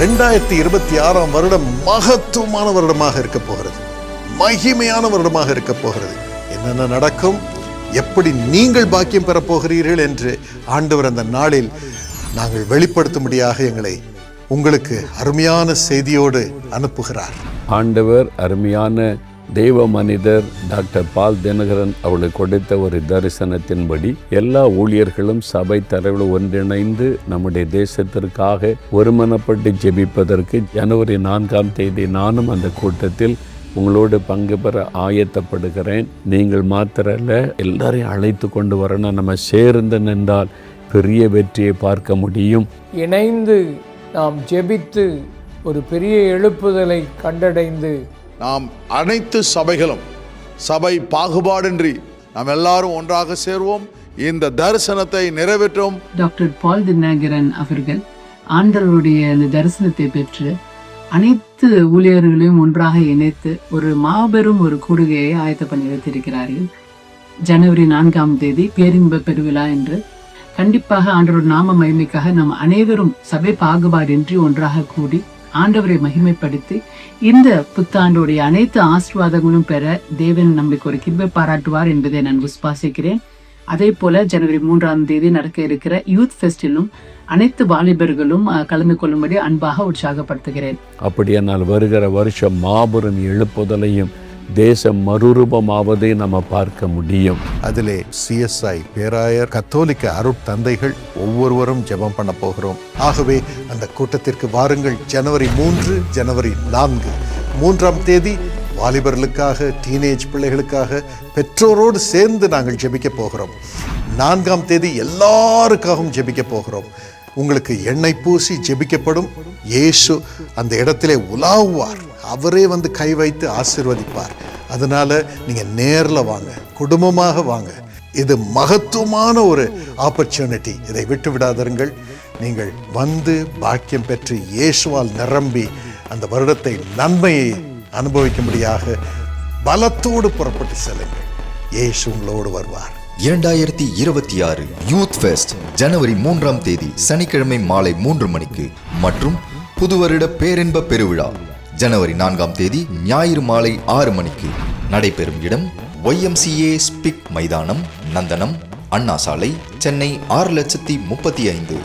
ரெண்டாயிரத்தி இருபத்தி ஆறாம் வருடம் மகத்துவமான வருடமாக இருக்க போகிறது. மகிமையான வருடமாக இருக்க போகிறது. என்னென்ன நடக்கும்? எப்படி நீங்கள் பாக்கியம் பெறப் போகிறீர்கள் என்று ஆண்டவர் அந்த நாளில் நாங்கள் வெளிப்படுத்தும்படியாக எங்களை உங்களுக்கு அருமையான செய்தியோடு அனுப்புகிறார். ஆண்டவர் அருமையான தெய்வ மனிதர் டாக்டர் பால் தினகரன் அவளுக்கு கொடுத்த ஒரு தரிசனத்தின்படி எல்லா ஊழியர்களும் சபை தலைவர்கள் ஒன்றிணைந்து நம்முடைய தேசத்திற்காக ஒருமனப்பட்டு ஜெபிப்பதற்கு ஜனவரி நான்காம் தேதி நானும் அந்த கூட்டத்தில் உங்களோடு பங்கு பெற ஆயத்தப்படுகிறேன். நீங்கள் மாத்திரல்ல எல்லாரையும் அழைத்து கொண்டு வரணும். நம்ம சேர்ந்து நின்றால் பெரிய வெற்றியை பார்க்க முடியும். இணைந்து நாம் ஜெபித்து ஒரு பெரிய எழுப்புதலை கண்டடைந்து நாம் அனைத்து சபைகளும் சபை பாகுபாடின்றி நாம் எல்லாரும் ஒன்றாக சேர்வோம். இந்த தரிசனத்தை நிறைவேற்றும் டாக்டர் பால் தினகரன் அவர்கள் ஆண்டவருடைய அந்த தரிசனத்தை பெற்று அனைத்து ஊழியர்களையும் ஒன்றாக இணைத்து ஒரு மாபெரும் ஒரு கூடுகையை ஆயத்த பண்ணி வைத்திருக்கிறார்கள் ஜனவரி நான்காம் தேதி பேரின்ப பெருவிழா என்று கண்டிப்பாக ஆண்டவர் நாம மகிமைக்காக நாம் அனைவரும் சபை பாகுபாடின்றி ஒன்றாக கூடி ஆண்டவரை மகிமைப்படுத்தி இந்த புத்தாண்டுடைய அனைத்து ஆசீர்வாதங்களும் பெற தேவன் நம்மளுக்கு ஒரு கிருபை பாராட்டுவார் என்பதை நான் விசுவாசிக்கிறேன். அதே போல ஜனவரி மூன்றாம் தேதி நடக்க இருக்கிற யூத் ஃபெஸ்டிலும் அனைத்து வாலிபர்களும் கலந்து கொள்ளும்படி அன்பாக உற்சாகப்படுத்துகிறேன். அப்படியானால் வருகிற வருஷம் மாபெரும் எழுப்புதலையும் தேசம் மறுரூபமாவதை நம்ம பார்க்க முடியும். அதிலே சிஎஸ்ஐ பேராயர் கத்தோலிக்க அருட்தந்தைகள் ஒவ்வொருவரும் ஜெபம் பண்ண போகிறோம். ஆகவே அந்த கூட்டத்திற்கு வாருங்கள். ஜனவரி மூன்று ஜனவரி நான்கு. மூன்றாம் தேதி வாலிபர்களுக்காக டீனேஜ் பிள்ளைகளுக்காக பெற்றோரோடு சேர்ந்து நாங்கள் ஜெபிக்க போகிறோம். நான்காம் தேதி எல்லாருக்காகவும் ஜெபிக்க போகிறோம். உங்களுக்கு எண்ணெய் பூசி ஜெபிக்கப்படும். இயேசு அந்த இடத்திலே உலாவுவார். அவரே வந்து கை வைத்து ஆசிர்வதிப்பார். அதனால நீங்க நேர்ல வாங்க குடும்பமாக வாங்க. இது மகத்துவமான ஒரு ஆப்பர்ச்சுனிட்டி இதை விட்டு விடாதருங்கள். நீங்கள் வந்து பாக்கியம் பெற்று இயேசுவால் நிரம்பி அந்த வருடத்தை நன்மையை அனுபவிக்கும்படியாக பலத்தோடு புறப்பட்டு செல்லுங்கள். இயேசு உங்களோடு வருவார். இரண்டாயிரத்தி இருபத்தி ஆறு யூத் ஃபெஸ்ட் ஜனவரி மூன்றாம் தேதி சனிக்கிழமை மாலை மூன்று மணிக்கு மற்றும் புதுவருட பேரின்ப பெருவிழா. ஜனவரி நான்காம் தேதி ஞாயிறு மாலை ஆறு மணிக்கு நடைபெறும் இடம் ஒய்எம்சிஏ ஸ்பிக் மைதானம் நந்தனம் அண்ணா சாலை சென்னை ஆறு லட்சத்தி முப்பத்தி ஐந்து.